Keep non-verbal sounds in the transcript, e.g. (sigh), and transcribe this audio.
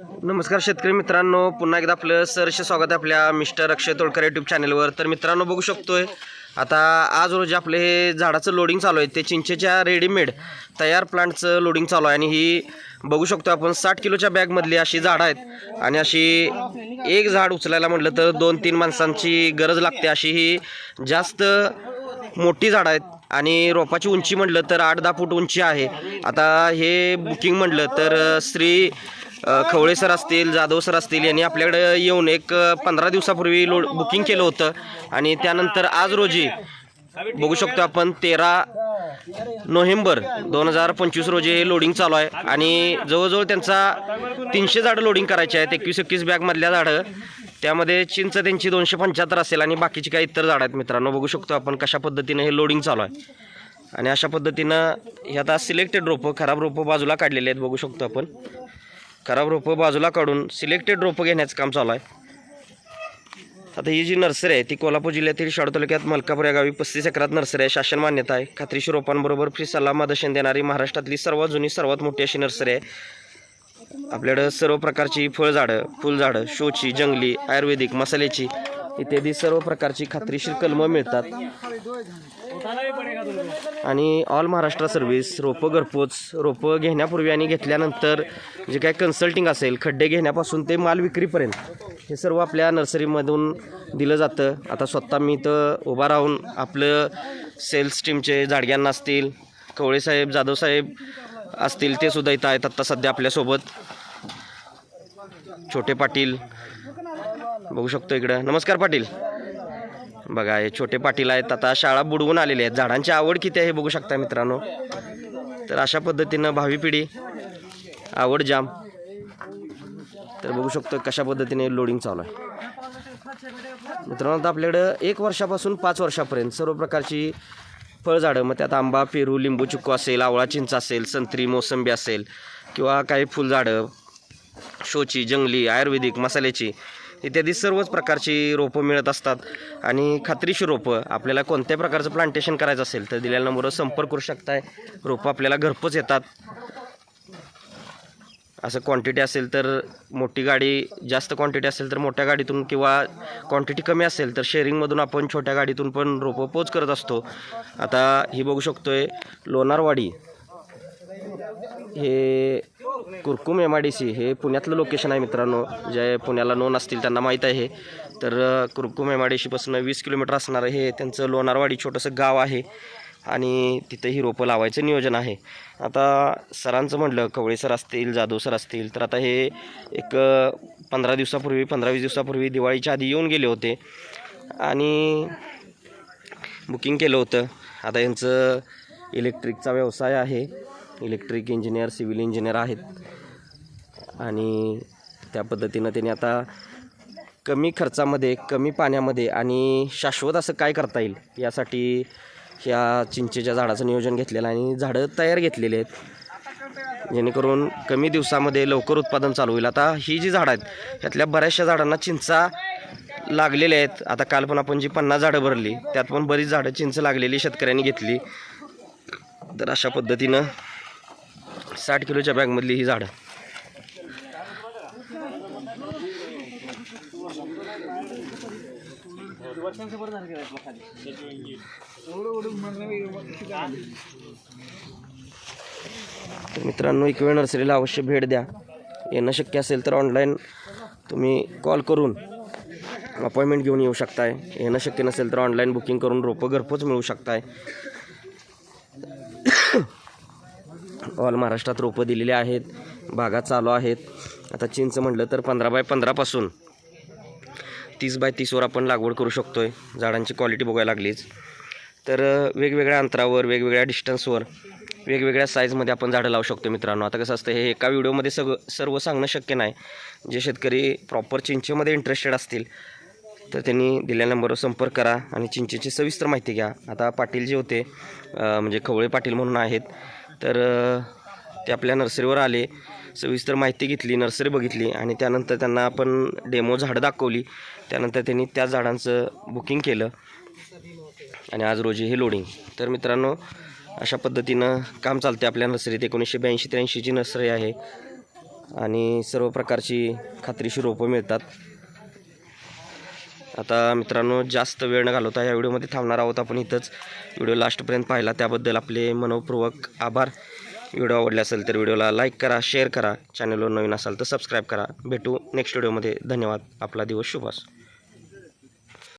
नमस्कार शेतकरी मित्रांनो पुन्हा एकदा आपलं सरसे स्वागत आहे आपल्या मिस्टर अक्षय तोडकर यूट्यूब चॅनलवर तर मित्रांनो बघू शकतोय आता आज रोजी आपले हे झाडाचं लोडिंग चालू आहे. ते चिंचेच्या रेडीमेड तयार प्लांटचं लोडिंग चालू आहे. आणि ही बघू शकतो आपण साठ किलोच्या बॅगमधली अशी झाडं आहेत. आणि अशी एक झाड उचलायला म्हटलं तर दोन तीन माणसांची गरज लागते. अशी ही जास्त मोठी झाडं आहेत. आणि रोपाची उंची म्हटलं तर आठ दहा फूट उंची आहे. आता हे बुकिंग म्हटलं तर श्री खवळे सर असतील जाधव सर असतील यांनी आपल्याकडे येऊन एक पंधरा दिवसापूर्वी लो बुकिंग केलं होतं. आणि त्यानंतर आज रोजी बघू शकतो आपण तेरा नोव्हेंबर दोन हजार पंचवीस रोजी हे लोडिंग चालू आहे. आणि जवळजवळ त्यांचा तीनशे झाडं लोडिंग करायचे आहेत एकवीस एकवीस बॅगमधल्या झाडं. त्यामध्ये चिंच त्यांची दोनशे पंच्याहत्तर असेल आणि बाकीची काही इतर झाडं आहेत मित्रांनो. बघू शकतो आपण कशा पद्धतीनं हे लोडिंग चालू आहे. आणि अशा पद्धतीनं हे आता सिलेक्टेड रोपं खराब रोपं बाजूला काढलेले आहेत बघू शकतो आपण. खराब रोपं बाजूला काढून सिलेक्टेड रोपं घेण्याचं काम चालू आहे. आता ही जी नर्सरी आहे ती कोल्हापूर जिल्ह्यातील शाडू तालुक्यात मलकापूर या गावी पस्तीस एकरात नर्सरी आहे. शासन मान्यता आहे. खात्रीशीर रोपांबरोबर फ्री सल्ला मदशन देणारी महाराष्ट्रातली सर्वात जुनी सर्वात मोठी अशी नर्सरी आहे. आपल्याकडं सर्व प्रकारची फळझाडं फुलझाडं शोची जंगली आयुर्वेदिक मसाल्याची इत्यादी सर्व प्रकारची खात्रीशीर कलमं मिळतात. आणि ऑल महाराष्ट्र सर्व्हिस रोपं घरपोच रोपं घेण्यापूर्वी आणि घेतल्यानंतर जे काय कन्सल्टिंग असेल खड्डे घेण्यापासून ते माल विक्रीपर्यंत हे सर्व आपल्या नर्सरीमधून दिलं जातं. आता स्वतः मी इथं उभा राहून आपलं सेल्स टीमचे जाडग्यांना असतील कवळेसाहेब जाधवसाहेब असतील ते सुद्धा इथं आहेत आत्ता सध्या आपल्यासोबत छोटे पाटील बघू शकतो इकडं. नमस्कार पाटील. बघा हे छोटे पाटील आहेत आता शाळा बुडवून आलेले आहेत. झाडांची आवड किती आहे हे बघू शकता मित्रांनो. तर अशा पद्धतीनं भावी पिढी आवड जाम. तर बघू शकतो कशा पद्धतीने लोडिंग चालू आहे. मित्रांनो आता आपल्याकडं एक वर्षापासून पाच वर्षापर्यंत सर्व प्रकारची फळझाडं मग त्यात आंबा पेरू लिंबू चिक्कू असेल आवळा चिंच असेल संत्री मोसंबी असेल किंवा काही फुलझाडं शोची जंगली आयुर्वेदिक मसाल्याची इत्यादी सर्वच प्रकारची रोपं मिळत असतात. आणि खात्रीशीर रोपं आपल्याला कोणत्या प्रकारचं प्लांटेशन करायचं असेल तर दिलेल्या नंबरवर संपर्क करू शकताय. रोपं आपल्याला घरपोच येतात. असं क्वांटिटी असेल तर मोठी गाडी जास्त क्वांटिटी असेल तर मोठ्या गाडीतून किंवा क्वांटिटी कमी असेल तर शेअरिंगमधून आपण छोट्या गाडीतून पण रोपं पोच करत असतो. आता ही बघू शकतो आहे लोणारवाडी. हे Kurkum M I D C हे पुण्यातलं लोकेशन आहे मित्रांनो. जे पुण्याला नोन असतील त्यांना माहीत आहे तर कुरकुम एम आय डी सीपासून वीस किलोमीटर असणारं हे त्यांचं लोणारवाडी छोटंसं गाव आहे. आणि तिथंही रोपं लावायचं नियोजन आहे. आता सरांचं म्हटलं कवळे सर असतील जाधव सर असतील तर आता हे एक पंधरा दिवसापूर्वी पंधरा वीस दिवसापूर्वी दिवाळीच्या आधी येऊन गेले होते. आणि बुकिंग केलं होतं. आता यांचं इलेक्ट्रिकचा व्यवसाय आहे. इलेक्ट्रिक इंजिनियर सिव्हिल इंजिनियर आहेत. आणि त्या पद्धतीनं त्यांनी आता कमी खर्चामध्ये कमी पाण्यामध्ये आणि शाश्वत असं काय करता येईल यासाठी ह्या चिंचेच्या झाडाचं नियोजन घेतलेलं आहे आणि झाडं तयार घेतलेली आहेत. जेणेकरून कमी दिवसामध्ये लवकर उत्पादन चालू होईल. आता ही जी झाडं आहेत ह्यातल्या बऱ्याचशा झाडांना चिंचा लागलेल्या आहेत. आता काल पण आपण जी पन्नास झाडं भरली त्यात पण बरीच झाडं चिंच लागलेली शेतकऱ्यांनी घेतली. तर अशा पद्धतीनं साठ किलोच्या बॅगमधली ही झाडं. तर मित्रांनो एक वेळ नर्सरीला अवश्य भेट द्या. येणं शक्य असेल तर ऑनलाईन तुम्ही कॉल करून अपॉइंटमेंट घेऊन येऊ शकताय. येणं शक्य नसेल तर ऑनलाईन बुकिंग करून रोपं घरपोच मिळू शकताय. (coughs) ऑल महाराष्ट्रात रोपं दिलेली आहेत. बागा चालू आहेत. आता चिंच म्हटलं तर पंधरा बाय पंधरापासून. तीस बाय तीसवर आपण लागवड करू शकतो आहे झाडांची क्वालिटी बघायला लागलीच. तर वेगवेगळ्या अंतरावर वेगवेगळ्या डिस्टन्सवर वेगवेगळ्या साईजमध्ये आपण झाडं लावू शकतो मित्रांनो. आता कसं असतं हे एका व्हिडिओमध्ये सग सर्व सांगणं शक्य नाही. जे शेतकरी प्रॉपर चिंचेमध्ये इंटरेस्टेड असतील तर त्यांनी दिलेल्या नंबरवर संपर्क करा आणि चिंचेची सविस्तर माहिती घ्या. आता पाटील जे होते म्हणजे खवळे पाटील म्हणून आहेत तर ते आपल्या नर्सरीवर आले. सविस्तर माहिती घेतली नर्सरी बघितली आणि त्यानंतर त्यांना आपण डेमो झाडं दाखवली. त्यानंतर त्यांनी त्या झाडांचं बुकिंग केलं आणि आज रोजी हे लोडिंग. तर मित्रांनो अशा पद्धतीनं काम चालते आपल्या नर्सरीत. एकोणीसशे ब्याऐंशी त्र्याऐंशीची नर्सरी आहे आणि सर्व प्रकारची खात्रीशी रोपं मिळतात. आता मित्रांनो जास्त वेळ न घालवता या व्हिडिओमध्ये थांबणार आहोत आपण इथंच. व्हिडिओ लास्टपर्यंत पाहिला त्याबद्दल आपले मनपूर्वक आभार. व्हिडिओ आवडला असेल तर व्हिडिओला लाईक करा शेअर करा. चॅनलवर नवीन असाल तर सबस्क्राईब करा. भेटू नेक्स्ट व्हिडिओमध्ये धन्यवाद. आपला दिवस शुभ असो.